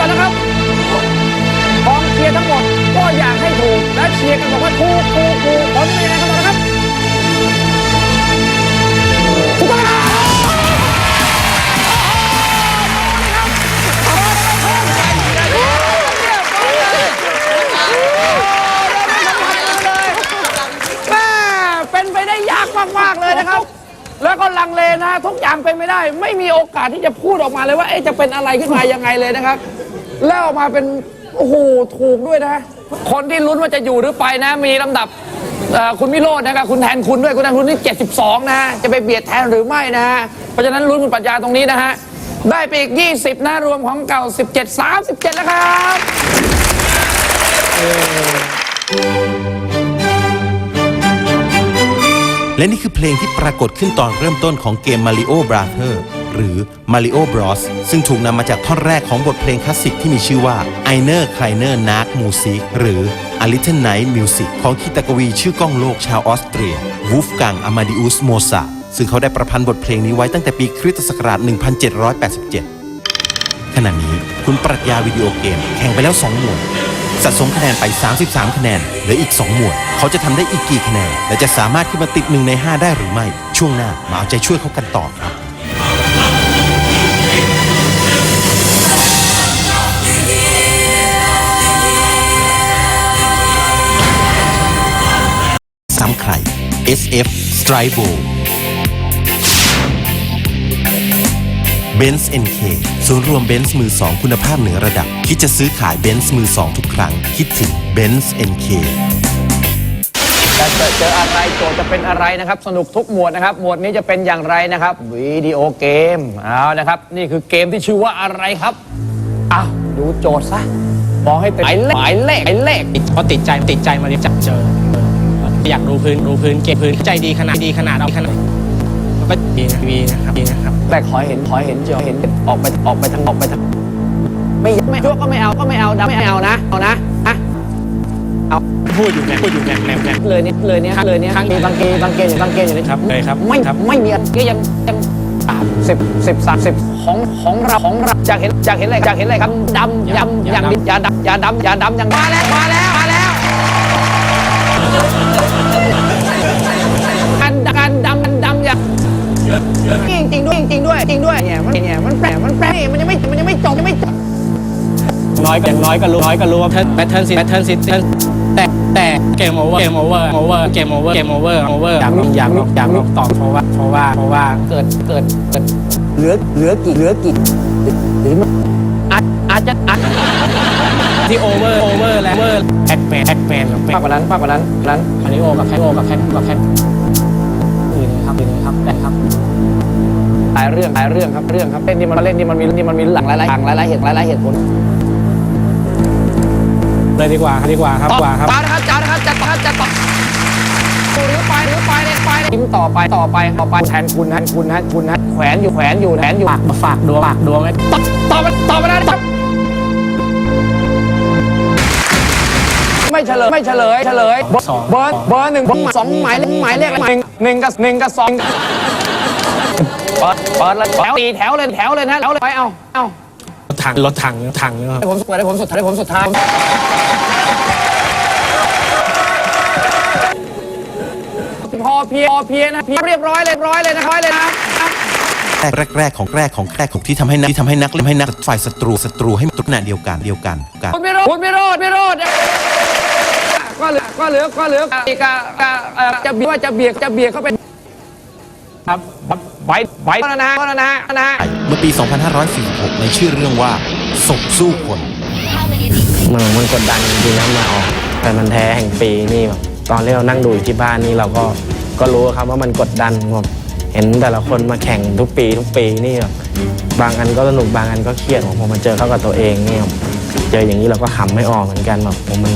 ก่อนนะครับกองเชียร์ทั้งหมดก็อยากให้ถูก และเชียร์กันบอกว่าถูกถูกถูกผลเป็นยังไงกันบ้างนะครับถูกต้องครับแม่เป็นไปได้ยากมากๆเลยนะครับ แล้วก็ลังเลนะทุกอย่างเป็นไม่ได้ ไม่มีโอกาสที่จะพูดออกมาเลยว่าเอจะเป็นอะไรขึ้นมายังไงเลยนะครับ แล้วออกมาเป็น โอ้โห ถูกด้วยนะ คนที่ลุ้นว่าจะอยู่หรือไปนะ มีลำดับเอ่อคุณมิโรจน์นะครับคุณแทนคุณด้วยคุณแทนคุณนี่ 72 นะฮะ จะไปเบียดแทนหรือไม่นะฮะ เพราะฉะนั้นลุ้นคุณปรัชญาตรงนี้นะฮะ ได้ไปอีก 20 นะรวมของเก่า 17 37 แล้วครับและนี่คือเพลงที่ปรากฏขึ้นตอนเริ่มต้นของเกม Mario Brother หรือ Mario Bros ซึ่งถูกนำมาจากท่อนแรกของบทเพลงคลาสสิกที่มีชื่อว่า i n e r Kleiner Nag Musik หรือ A Little Night Music ของคีตากวีชื่อก้องโลกชาวออสเตรีย Wolfgang Amadeus Mozart ซึ่งเขาได้ประพันธ์บทเพลงนี้ไว้ตั้งแต่ปีคริสตศักราช 1787 ขณะนี้คุณปรัชญาวิดีโอเกมแข่งไปแล้ว 2 หมวดสะสมคะแนนไป 33 คะแนนเหลืออีก 2 หมวด เขาจะทำได้อีกกี่คะแนน และจะสามารถขึ้นมาติดหนึ่งใน 5 ได้หรือไม่ ช่วงหน้ามาเอาใจช่วยเขากันต่อครับ SF Stribo Benz NK ศูนย์รวมเบนซ์มือสองคุณภาพเหนือระดับ คิดจะซื้อขายเบนซ์มือสองทุกครั้ง คิดถึง Benz NK จะเจอเจออะไรโจทย์จะเป็นอะไรนะครับ สนุกทุกหมวดนะครับ หมวดนี้จะเป็นอย่างไรนะครับวิดีโอเกมเอานะครับ นี่คือเกมที่ชื่อว่าอะไรครับอ้าวดูโจทย์ซะมองให้เป็นหมายเลขหมายเลขหมายเลขเพราะติดใจติดใจมาเรียนจับเจอ อยากรู้พื้นรู้พื้นเก็บพื้นใจดีขนาดดีขนาดเอาขนาดแล้วก็ดีนะดีนะครับดีนะครับ แต่ขอเห็นขอเห็นเจอเห็นออกไปออกไปทางออกไปทางไม่ไม่ชั่วก็ไม่เอาก็ไม่เอาดำไม่เอานะเอานะอะเอาพูดอยู่เนี่ยพูดอยู่เนี่ยแนมแนมเลยนี่เลยเนี่ยเลยเนี่ยมีบางเกณฑ์บางเกณฑ์อยู่บางเกณฑ์อยู่ในครับเลยครับไม่ครับไม่มีอะไรก็ยังยังสามสิบสิบสามสิบของของเราของเราอยากเห็นอยากเห็นอะไรอยากเห็นอะไรครับดำยำอย่างนี้อย่าดำอย่าดำอย่าดำอย่างมาแล้วมาแล้วมาแล้ว จริงจริงด้วยจริงด้วยจริงด้วยเนี่ยมันเนี่ยมันแปลกมันแปลกมันยังไม่มันยังไม่จบยังไม่จบน้อยกันน้อยก็รู้น้อยก็รู้ว่าแพทเทิร์นซิแพทเทิร์นซิแต่แต่เกมโอเวอร์เกมโอเวอร์โอเวอร์เกมโอเวอร์เกมโอเวอร์โอเวอร์อยากลองอยากลองอยากลองตอบเพราะว่าเพราะว่าเพราะว่าเกิดเกิดเกิดเหลือเหลือกี่เหลือกี่หรือมันอาจอาจจะอาจที่โอเวอร์โอเวอร์แล้วโอเวอร์แพ็กแมนแพ็กแมนกับแพ็มากกกว่านั้นมากกว่านั้นนั้นอันนี้โอกับแพ็กโอกับแพ็กกับแพ็ก อื่นนะครับอื่นนะครับแต่ครับหลายเรื่องหลายเรื่องครับเรื่องครับเล่นนี่มันเล่นนี่มันมีนี่มันมีหลังหลายหลายหลังหลายหลายเหตุหลายหลายเหตุผลเลยดีกว่าดีกว่าครับดีกว่าครับจ้านะครับจ้านะครับจัดครับจัดต่อหรือไปหรือไปเลยไปเลยยิ้มต่อไปต่อไปต่อไปแทนคุณแทนคุณแทนคุณนะแขวนอยู่แขวนอยู่แขวนอยู่ฝากฝากดวงฝากดวงไว้ต่อต่อไปต่อไปนะ ไม่เฉลยไม่เฉลยเฉลยเบอร์เบอร์เบอร์หนึ่งสองหมายเลขหมายเลขหนึ่งหนึ่งกับหนึ่งกับสองเปิดเปิดเลยแถวตีแถวเลยแถวเลยนะแถวเลยไปเอาเอารถถังรถถังถังนะครับให้ผมเปิดให้ผมสุดท้ายให้ผมสุดท้ายพอเพียพอเพียนะเพียเรียบร้อยเลยร้อยเลยนะร้อยเลยนะแรกแรกแรกของแรกของแรกของที่ทำให้นักที่ทำให้นักเล่นให้นักฝ่ายศัตรูศัตรูให้ตุกหน้าเดียวกันเดียวกันกันคุณไม่รอดคุณไม่รอดไม่รอดก็ เหลือก็เหลือก็เหลืออีกอะอะอะจะเบียดว่าจะเบียดจะเบียดเข้าไปครับไปไปนะนะนะนะนะเมื่อปี 2546 ในชื่อเรื่องว่าศพสู้คนมันมันกดดันจริงๆนะมาออกแต่มันแท้แห่งปีนี่แบบตอนที่เรานั่งดูอยู่ที่บ้านนี่เราก็ก็รู้ครับว่ามันกดดันแบบเห็นแต่ละคนมาแข่งทุกปีทุกปีนี่แบบบางอันก็สนุกบางอันก็เครียดผมพอมาเจอเข้ากับตัวเองนี่แบบเจออย่างนี้เราก็ขำไม่ออกเหมือนกันแบบผมมัน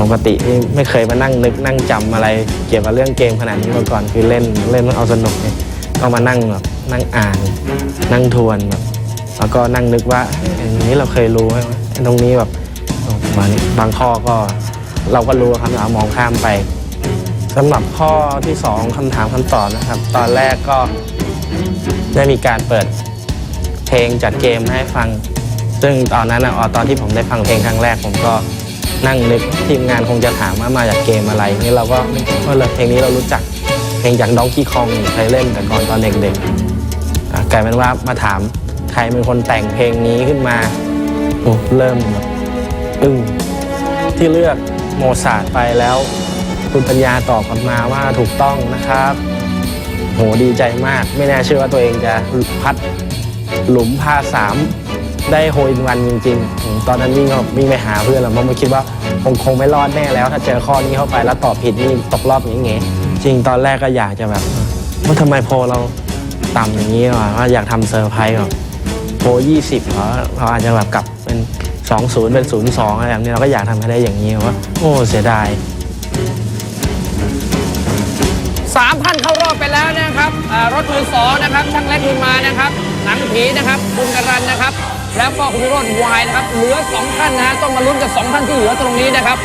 ปกตินี่ไม่เคยมานั่งนึกนั่งจำอะไรเกี่ยวกับเรื่องเกมขนาดนี้มาก่อนคือเล่นเล่นเอาสนุกเนี่ยต้องมานั่งแบบนั่งอ่าน นั่งทวนแบบแล้วก็นั่งนึกว่าอย่างนี้เราเคยรู้ไหมตรงนี้แบบมาณนี้บางข้อก็เราก็รู้ครับเรามองข้ามไปสำหรับข้อที่ 2คำถามคำตอบนะครับ ตอนแรกก็ได้มีการเปิดเพลงจัดเกมให้ฟัง ซึ่งตอนนั้นอะอ๋อตอนที่ผมได้ฟังเพลงครั้งแรกผมก็ นั่งนึกทีมงานคงจะถามว่ามาจากเกมอะไรนี่เราก็เออเพลงนี้เรารู้จักเพลงจากดองกี้คองเคยเล่นแต่ก่อนตอนเด็กๆกลายเป็นว่ามาถามใครเป็นคนแต่งเพลงนี้ขึ้นมาโอ้เริ่มแบบอึ้งที่เลือกโมซาร์ทไปแล้ว คุณปัญญาตอบกลับมาว่าถูกต้องนะครับ โหดีใจมาก ไม่น่าเชื่อว่าตัวเองจะพัดหลุมพาสาม ได้โฮอินวันจริงๆ ตอนนั้นวิ่งก็วิ่งไปหาเพื่อนแล้วเพราะไม่คิดว่าคงคงไม่รอดแน่แล้ว ถ้าเจอข้อนี้เข้าไปแล้วตอบผิดนี่ตกรอบอย่างเงี้ยจริงตอนแรกก็อยากจะแบบว่าทำไมโพลเราต่ำอย่างนี้วะว่าอยากทำเซอร์ไพรส์แบบโพลยี่สิบเราเราอาจจะแบบกลับเป็นสองศูนย์เป็นศูนย์สองอะไรแบบนี้เราก็อยากทำให้ได้อย่างนี้ว่าโอ้เสียดายสามท่านเข้ารอบไปแล้วนะครับรถมือสองนะครับช่างเล็กมือมานะครับ หนังผีนะครับคุณกรันนะครับ แล้วก็คุณวิโรจน์วายนะครับเหลือ 2 ท่านนะฮะต้องมาลุ้นกับ 2 ท่านที่เหลือตรงนี้นะครับ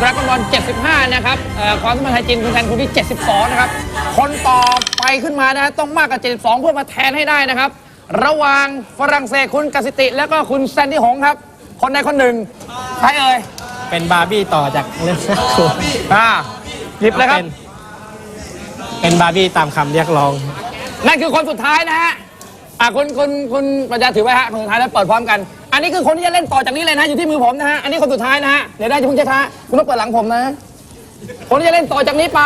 ดราก้อนบอล75 นะครับเอ่อความสมพันธ์ไทยจีนคุณแทนคุณที่ 72 นะครับ คนต่อไปขึ้นมานะฮะต้องมากกว่า 72 เพื่อมาแทนให้ได้นะครับ ระหว่างฝรั่งเศสคุณกสิติ แล้วก็คุณแซนดี้หงส์ครับ คนใดคนหนึ่งใครเอ่ยเป็นบาร์บี้ต่อจากเรื่องน่ากลัวอ่าหยิบเลยครับ เป็นเป็นบาร์บี้ตามคำเรียกร้อง นั่นคือคนสุดท้ายนะฮะ อะคุณคุณคุณปัญญาถือไว้ฮะคนสุดท้ายแล้วเปิดพร้อมกัน อันนี้คือคนที่จะเล่นต่อจากนี้เลยนะอยู่ที่มือผมนะฮะอันนี้คนสุดท้ายนะฮะเดี๋ยวได้จะเพิ่งช้าๆคุณต้องเปิดหลังผมนะ คนที่จะเล่นต่อจากนี้ไป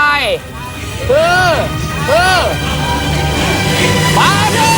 คือคือบาร์บี้